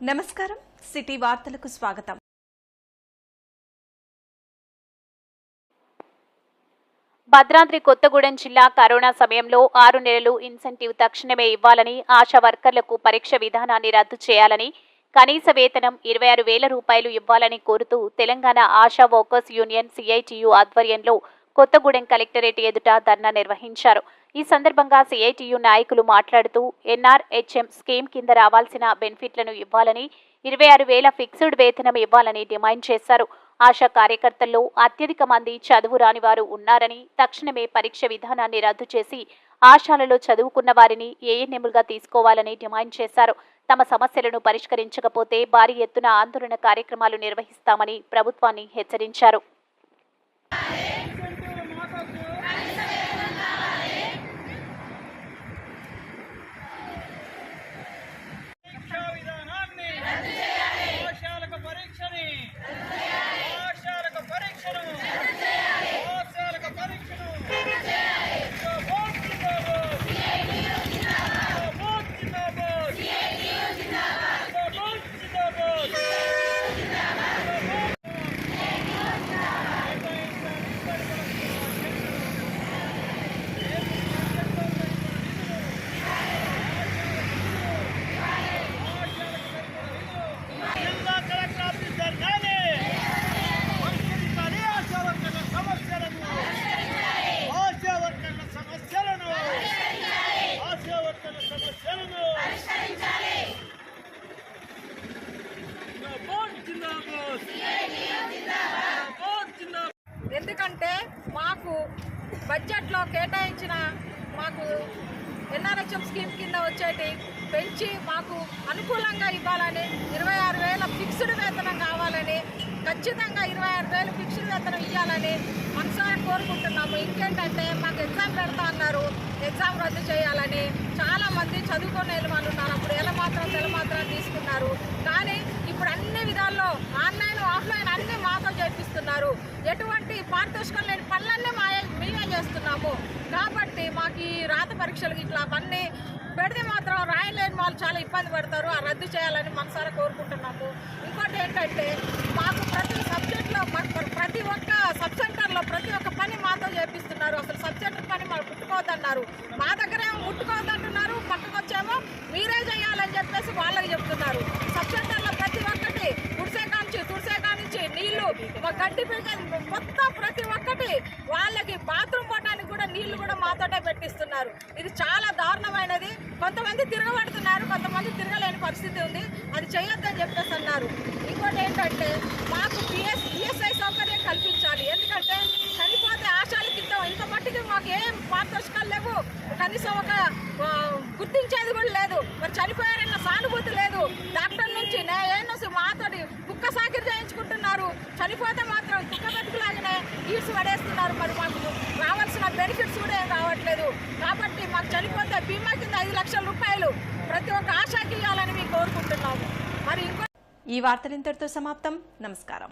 నమస్కారం. సిటీ వార్తలకు స్వాగతం. భద్రాద్రి కొత్తగూడెం జిల్లా కరోనా సమయంలో ఆరు నెలలు ఇన్సెంటివ్ తక్షణమే ఇవ్వాలని ఆశా వర్కర్లకు పరీక్ష విధానాన్ని రద్దు చేయాలని కనీస వేతనం ఇరవై ఆరు వేల రూపాయలు ఇవ్వాలని కోరుతూ Telangana Asha workers union CITU ఆధ్వర్యంలో కొత్తగూడెం కలెక్టరేట్ ఎదుట ధర్నా నిర్వహించారు. ఈ సందర్భంగా సిఐటియు నాయకులు మాట్లాడుతూ ఎన్ఆర్హెచ్ఎం స్కీమ్ కింద రావాల్సిన బెనిఫిట్లను ఇవ్వాలని ఇరవై ఆరు వేల ఫిక్స్డ్ వేతనం ఇవ్వాలని డిమాండ్ చేశారు. ఆశా కార్యకర్తల్లో అత్యధిక మంది చదువు రాని వారు ఉన్నారని తక్షణమే పరీక్ష విధానాన్ని రద్దు చేసి ఆశాలలో చదువుకున్న వారిని ఏఎన్ఎంలుగా తీసుకోవాలని డిమాండ్ చేశారు. తమ సమస్యలను పరిష్కరించకపోతే భారీ ఎత్తున ఆందోళన కార్యక్రమాలు నిర్వహిస్తామని ప్రభుత్వాన్ని హెచ్చరించారు. ఎందుకంటే మాకు బడ్జెట్లో కేటాయించిన మాకు ఎన్ఆర్హెచ్ఎం స్కీమ్ కింద వచ్చేటి పెంచి మాకు అనుకూలంగా ఇవ్వాలని ఇరవై ఆరు వేల ఫిక్స్డ్ వేతనం కావాలని ఖచ్చితంగా ఇరవై ఆరు వేలు ఫిక్స్డ్ వేతనం ఇవ్వాలని మనసారా కోరుకుంటున్నాము. ఇంకేంటంటే మాకు ఎగ్జామ్ పెడతా అన్నారు. ఎగ్జామ్ రద్దు చేయాలని. చాలామంది చదువుకునే వాళ్ళు ఉన్నారు. అప్పుడు ఎలా మాత్రం తెల మాత్రం తీసుకున్నారు. కానీ ఇప్పుడు అన్ని విధాల్లో ఆన్లైన్ ఆఫ్లైన్ అన్ని మాతో చేపిస్తున్నారు. ఎటువంటి పారితోషికం లేని పనులన్నీ మా మేమే చేస్తున్నాము. కాబట్టి మాకు ఈ రాత పరీక్షలు ఇట్లా అవన్నీ పెడితే మాత్రం రాయలేని వాళ్ళు చాలా ఇబ్బంది పడతారు. ఆ రద్దు చేయాలని మనసారా కోరుకుంటున్నాము. ఇంకోటి ఏంటంటే మాకు ప్రతి సబ్జెక్ట్ మాకు ప్రతి ఒక్క సబ్ సెంటర్లో ప్రతి ఒక్క పని మాతో చేపిస్తున్నారు అసలు సబ్ సెంటర్ పని మాకు ముట్టుకోవద్దన్నారు మా దగ్గరేమో ముట్టుకోవద్దంటున్నారు పక్కకు వచ్చేమో మీరే చేయాలని చెప్పేసి వాళ్ళకి చెప్తున్నారు సబ్ సెంటర్లో ప్రతి ఒక్కటి తుడిసే కాంచి తుడిసే కానించి నీళ్ళు మొత్తం ప్రతి ఒక్కటి వాళ్ళకి బాత్రూమ్ పోవడానికి కూడా నీళ్ళు కూడా మాతోటే పెట్టిస్తున్నారు. ఇది చాలా దారుణమైనది. కొంతమంది తిరగబడుతున్నారు కొంతమంది తిరగలేని పరిస్థితి ఉంది. అది చేయొద్దని చెప్పేసి అన్నారు. ఇంకోటి ఏంటంటే మాకు పిఎస్ ఈఎస్ఐ సౌకర్యం కల్పించాలి. ఎందుకంటే చనిపోతే ఆశాలకి కింద ఇంత మట్టికి మాకు ఏం పారితోషికాలు లేవు. కనీసం ఒక గుర్తించేది కూడా లేదు. మరి చనిపోయారన్న సానుభూతి ఈడ్స్ మరి మాకు రావాల్సిన బెనిఫిట్స్ కూడా ఏం రావట్లేదు. కాబట్టి మాకు చనిపోతే బీమా కింద ఐదు లక్షల రూపాయలు ప్రతి ఒక్క ఆశాకి ఇవ్వాలని మేము కోరుకుంటున్నాము. మరి ఇంకో ఈ వార్తలు ఇంతటితో సమాప్తం. నమస్కారం.